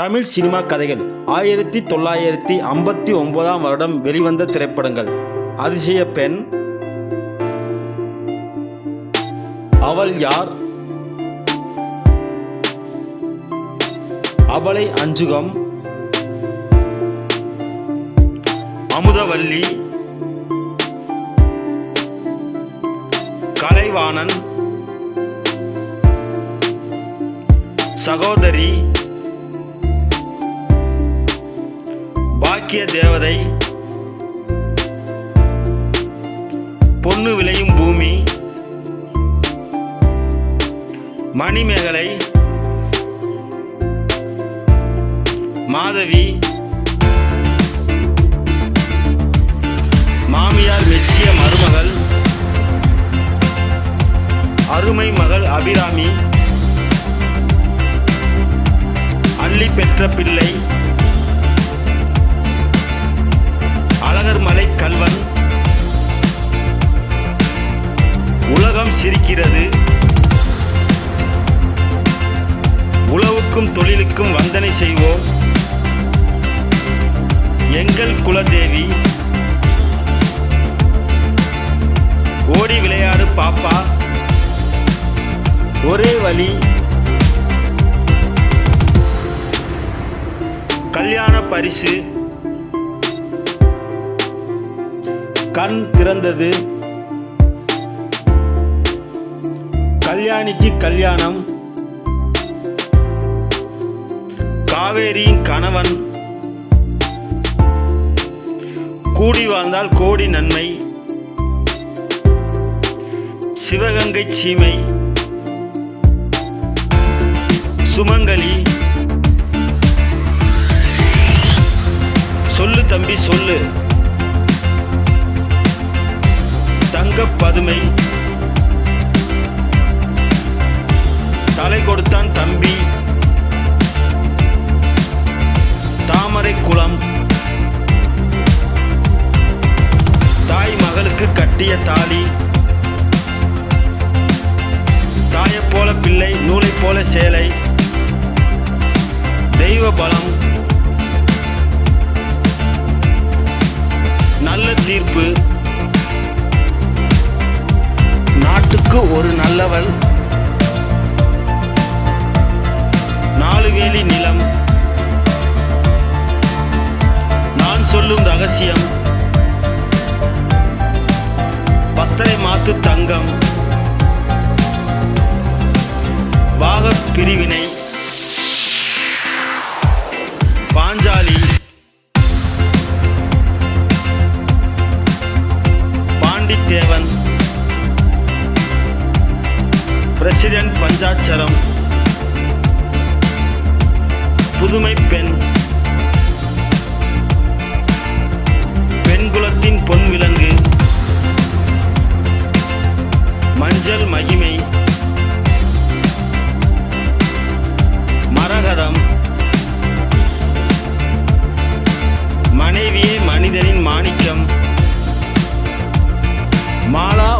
Tamil cinema கதைகள். ஆயிரத்தி தொள்ளாயிரத்தி ஐம்பத்தி ஒன்பதாம் வருடம் வெளிவந்த திரைப்படங்கள். அதிசய பெண். அவள் யார்? அவளை அஞ்சுகம். அமுதவல்லி. கலைவாணன். சகோதரி. முக்கிய தேவதை. பொண்ணு விளையும் பூமி. மணிமேகலை. மாதவி. மாமியார் மெச்சிய மருமகள். அருமை மகள் அபிராமி. அள்ளி பெற்ற பிள்ளை. சிரிக்கிறது. உழவுக்கும் தொழிலுக்கும் வந்தனை செய்வோம். எங்கள் குலதேவி. ஓடி விளையாடு பாப்பா. ஒரே வழி. கல்யாண பரிசு. கண் திறந்தது. கல்யாணிக்கு கல்யாணம். காவேரியின் கணவன். கூடி வாழ்ந்தால் கோடி நன்மை. சிவகங்கை சீமை. சுமங்கலி. சொல்லு தம்பி சொல்லு. தங்கப் பதுமை. கட்டிய தாலி. தாயைப் போல பிள்ளை நூலைப் போல சேலை. தெய்வ பலம். நல்ல தீர்ப்பு. நாட்டுக்கு ஒரு நல்லவள். நாலு வேலி நிலம். நான் சொல்லும் ரகசியம். பத்தரை மாத்து தங்கம். பாகப் பிரிவினை. பாஞ்சாலி. பாண்டித்தேவன். பிரசிடென்ட் பஞ்சாட்சரம். புதுமை பெண். பெண்குலத்தின் பொன்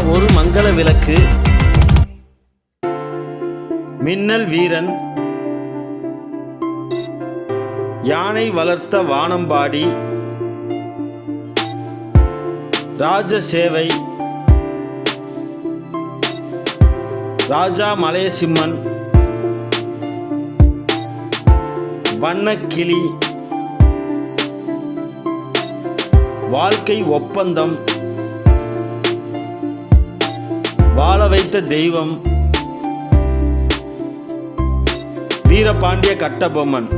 ஒரு மங்கள விளக்கு. மின்னல் வீரன். யானை வளர்த்த வானம்பாடி. ராஜ சேவை. ராஜா மலையசிம்மன். வண்ணக்கிளி வாழ்க்கை ஒப்பந்தம். வாழ வைத்த தெய்வம் வீரபாண்டிய கட்டபொம்மன்.